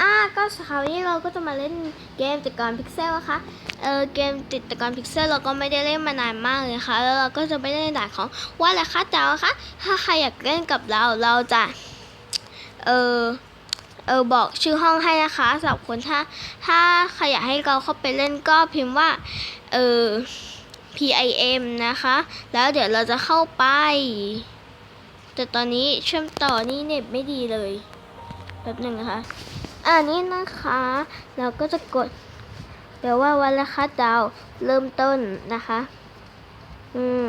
อ่าก็คราวนี้เราก็จะมาเล่นเกมติดกรพิกเซลนะคะเออเกมติดตะกอนพิกเซลเราก็ไม่ได้เล่นมานานมากเลยค่ะ แล้วเราก็จะไม่ได้ในด่านของว่าอะไรคะจ๋าคะถ้าใครอยากเล่นกับเราเราจะเออเออบอกชื่อห้องให้นะคะสำหรับคนถ้า ถ้าใครอยากให้เราเข้าไปเล่นก็พิมพ์ว่าเออ PIM นะคะ แล้วเดี๋ยวเราจะเข้าไป แต่ตอนนี้เชื่อมต่อนี่เน็ตไม่ดีเลย แป๊บหนึ่งนะคะ อันนี้นะคะ เราก็จะกดแปลว่าวันละคัดดาวเริ่มต้นนะคะ อืม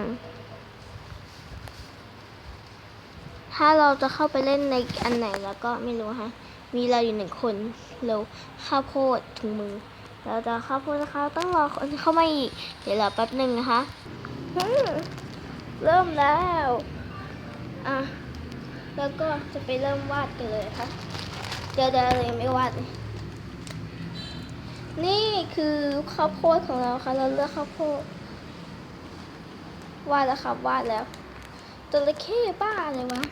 ถ้าเราจะเข้าไปเล่นในอันไหนแล้วก็ไม่รู้ค่ะมีเราอยู่หนึ่งคนเร็วข้าวโพดถุงมือ เราจะข้าวโพดนะคะต้องรอคนเข้ามาอีก เดี๋ยวรอแป๊บหนึ่งนะคะ เริ่มแล้ว อะ แล้วก็จะไปเริ่มวาดกันเลยค่ะ เดี๋ยวเดี๋ยวเรายังไม่วาดนี่คือข้าวโพดของเราค่ะ เราเลือกข้าวโพดวาดแล้วครับวาดแล้วจระเข้บ้าเลยวะ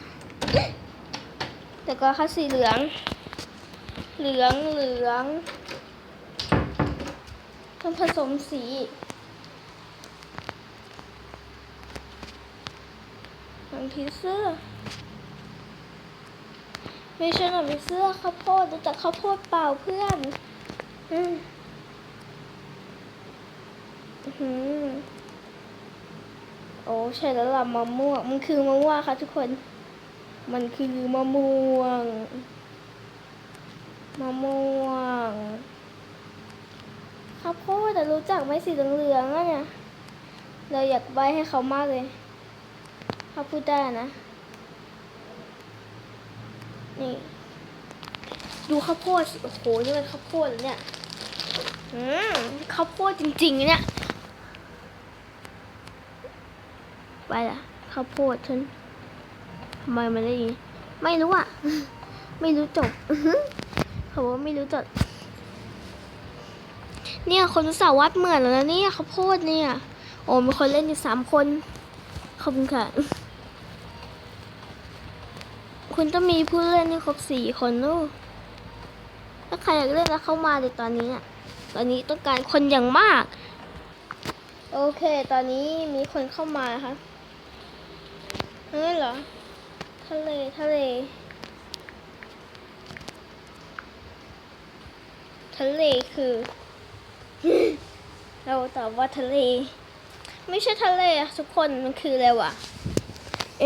แต่ก็ค่ะสีเหลือง เหลืองเหลืองต้องผสมสีหนังผีเสื้อ ม่ใช่หนังผีเสื้อข้าวโพดดูจากข้าวโพดเปล่าเพื่อนอืมอื้อหือโอ้ใช่แล้วล่ะมะม่วงมันคือมะม่วงค่ะทุกคน มันคือมะม่วงมะม่วงข้าวโพดแต่รู้จักไหมสีเหลืองๆอะเนี่ยเราอยากใบให้เขามากเลยเขาพูดได้นะ นี่ ดูข้าวโพดสิโอ้โหนี่มันข้าวโพดเหรอเนี่ยอืมข้าวโพดจริงๆนะเนี่ยไปละข้าวโพดฉันทำไมมันได้อยินไม่รู้อะ ไม่รู้จบเขาบอกว่าไม่รู้จบเนี่ยคนสาววัดเหมือนแล้วนะเนี่ยข้าวโพดเนี่ย โอ้มีคนเล่นอยู่สามคนขอบคุณค่ะ คุณต้องมีผู้เล่นให้ครบสี่คนนู้ถ้าใครอยากเล่นแล้วเข้ามาเลยตอนนี้อะตอนนี้ต้องการคนอย่างมาก โอเค ตอนนี้มีคนเข้ามาค่ะเฮ้ยเหรอ ทะเล ทะเล ทะเลคือ เราตอบว่าทะเล ไม่ใช่ทะเลทุกคน มันคืออะไรวะ เอ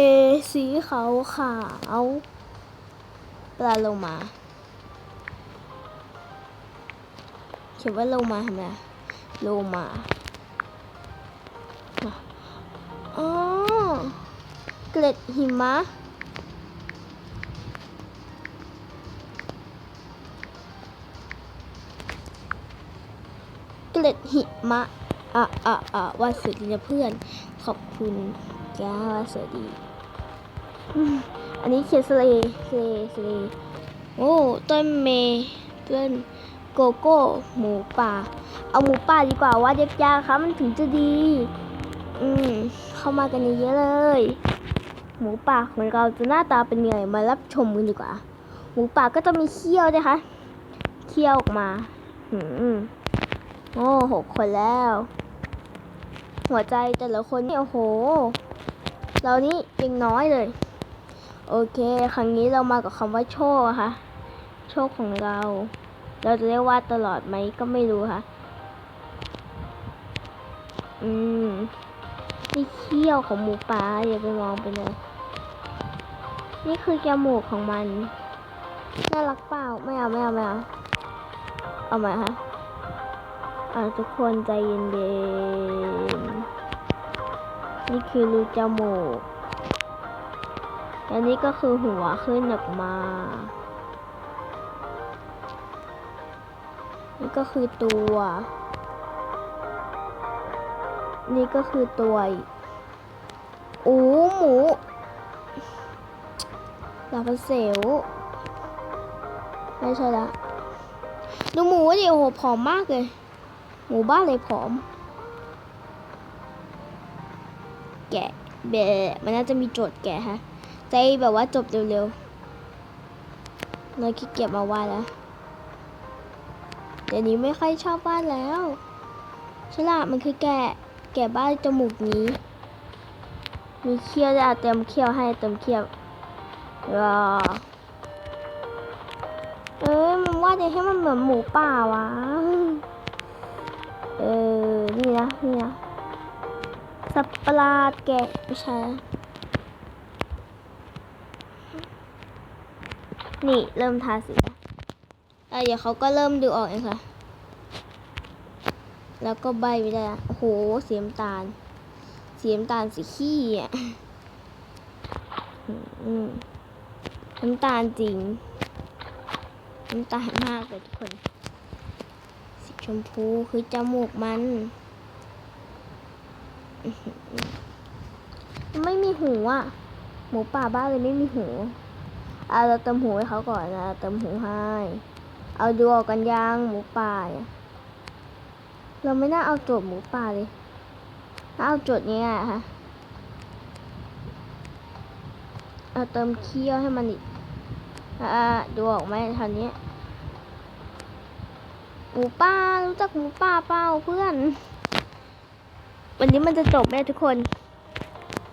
สีขาวขาวปลาโลมาเขียนว่าโลมาทำไมโลมาอ๋อเกล็ดหิมะเกล็ดหิมะอะอะอะว่าสวัสดีนะเพื่อน ขอบคุณ จ้าว่าสวัสดี อันนี้เขียนสเลสเลสเลโอ้ต้นเมต้นโกโก้หมูป่า เอาหมูป่าดีกว่าว่าเด็กยาครับมันถึงจะดี อืมเข้ามากันเยอะเลย หมูป่าของเราจะหน้าตาเป็นยังไงมารับชมกันดีกว่า หมูป่าก็จะมีเขี้ยวด้วยค่ะเขี้ยวออกมาหืมโอ้หกคนแล้ว หัวใจแต่ละคนนี่โอ้โห เรานี่ยังน้อยเลย โอเค ครั้งนี้เรามากับคำว่าโชคอะค่ะ โชคของเรา เราจะได้วาดตลอดไหมก็ไม่รู้ค่ะ อืมนี่เขี้ยวของหมูป่าอย่าไปมองไปเลย นี่คือจมูกของมัน น่ารักเปล่า ไม่เอาไม่เอาไม่เอา เอาไหมคะอ่าทุกคนใจเย็นๆ นี่คือรูจมูก อันนี้ก็คือหัวขึ้นออกมา นี่ก็คือตัว นี่ก็คือตัวอีกโอ้หมูลาพันเซลไม่ใช่ละ ดูหมูดิโอ้โหผอมมากเลย หมูบ้านเลยผอม แกะเบะมันน่าจะมีโจทย์แกะฮะใจแบบว่าจบเร็วๆเลยขี้เกียจมาวาดแล้วเดี๋ยวนี้ไม่ค่อยชอบบ้านแล้วใช่ละมันคือแกะแกะบ้านจมูกนี้ มีเขี้ยวจะเติมเขี้ยวให้เติมเขี้ยวรอเอ้ยมันวาจะให้มันเหมือนหมูป่าวะ เออ นี่นะ นี่นะ สับปลาดแกะไม่ใช่ นี่เริ่มทาสีแล้วเออเดี๋ยวเขาก็เริ่มดูออกเองค่ะ แล้วก็ใบไปได้โอ้โหเสีน้ำตาล เสีน้ำตาลสีขี้อะอืมน้ำตาลจริง น้ำตาลมากเลยทุกคน สีชมพูคือจมูกมัน ไม่มีหูอะ หมูป่าบ้าเลยไม่มีหูเอาเราเติมหูให้เขาก่อนนะเติมหูให้ เอาดูออกกันยังหมูป่าเราไม่น่าเอาโจทย์หมูป่าเลยถ้าเอาโจทย์เนี้ยอะค่ะเอาเติมเคี้ยวให้มันอีกอ่าดูออกไหมคราวนี้หมูป่ารู้จักหมูป่าเปล่าเพื่อน วันนี้มันจะจบแม่ทุกคน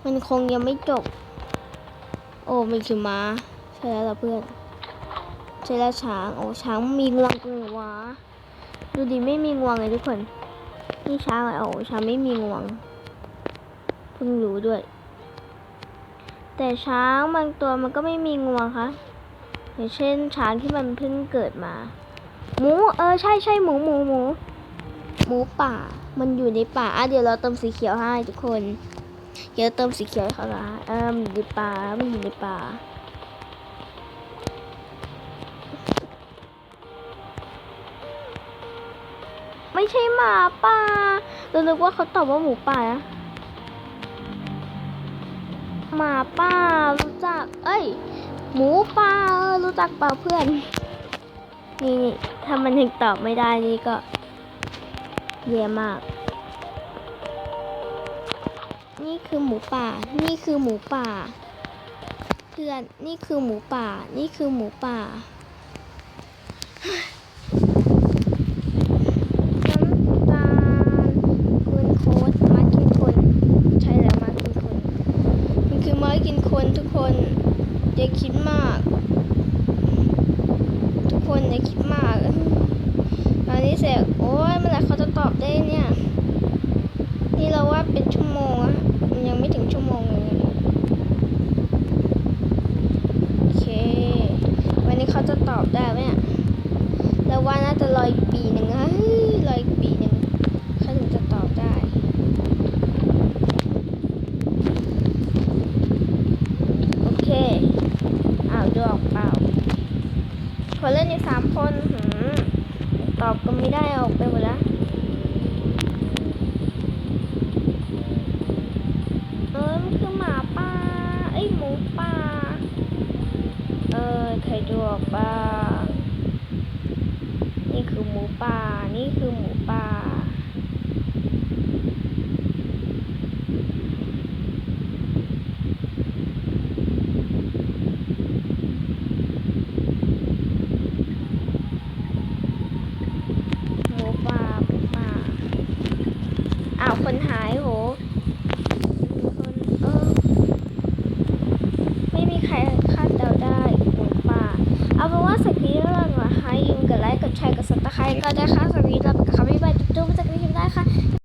มันคงยังไม่จบ โอ้มันคือม้า ใช่แล้วล่ะเพื่อน ใช่แล้วช้าง โอ้ช้างมีงวงตรงไหนวะดูดิไม่มีงวงเลยทุกคน นี่ช้างโอ้ช้างไม่มีงวง เพิ่งรู้ด้วย แต่ช้างบางตัวมันก็ไม่มีงวงค่ะอย่างเช่นช้างที่มันเพิ่งเกิดมา หมู เออใช่ใช่หมูหมูหมู หมูป่า มันอยู่ในป่าอะเดี๋ยวเราเติมสีเขียวให้ทุกคน เดี๋ยวเติมสีเขียวให้เขาละออมันอยู่ในป่า มันอยู่ในป่า ไม่ใช่หมาป่า เรานึกว่าเขาตอบว่าหมูป่านะหมาป่ารู้จัก เอ้ย หมูป่ารู้จักเปล่าเพื่อน นี่ถ้ามันยังตอบไม่ได้นี่ก็ แย่มาก นี่คือหมูป่า นี่คือหมูป่า เพื่อน นี่คือหมูป่า นี่คือหมูป่าน้ำตาลคุณโค้ดมากินคนใช่แล้วมากินคนมันคือม้กินคนทุกคนอย่าคิดมาก ทุกคนอย่าคิดมาก อนนี้เสร็จโอ้ยเมื่อไหร่เขาจะตอบได้เนี่ย นี่เราว่าเป็นชั่วโมงอะมันยังไม่ถึงชั่วโมงเลยโอเค วันนี้เขาจะตอบได้ไหมเนี่ยเราว่าน่าจะรออีกปีหนึ่งนะเฮ้ยรออีกปีหนึ่งเขาถึงจะตอบได้โอเคอ้าวดูออกเปล่าคนเล่นอยู่สามคนหืม ตอบก็ไม่ได้ออกไปหมดแล้วเออมันคือหมาป่าเอ้ยหมูป่าเออใครดูออกป่านี่คือหมูป่านี่คือหมูป่า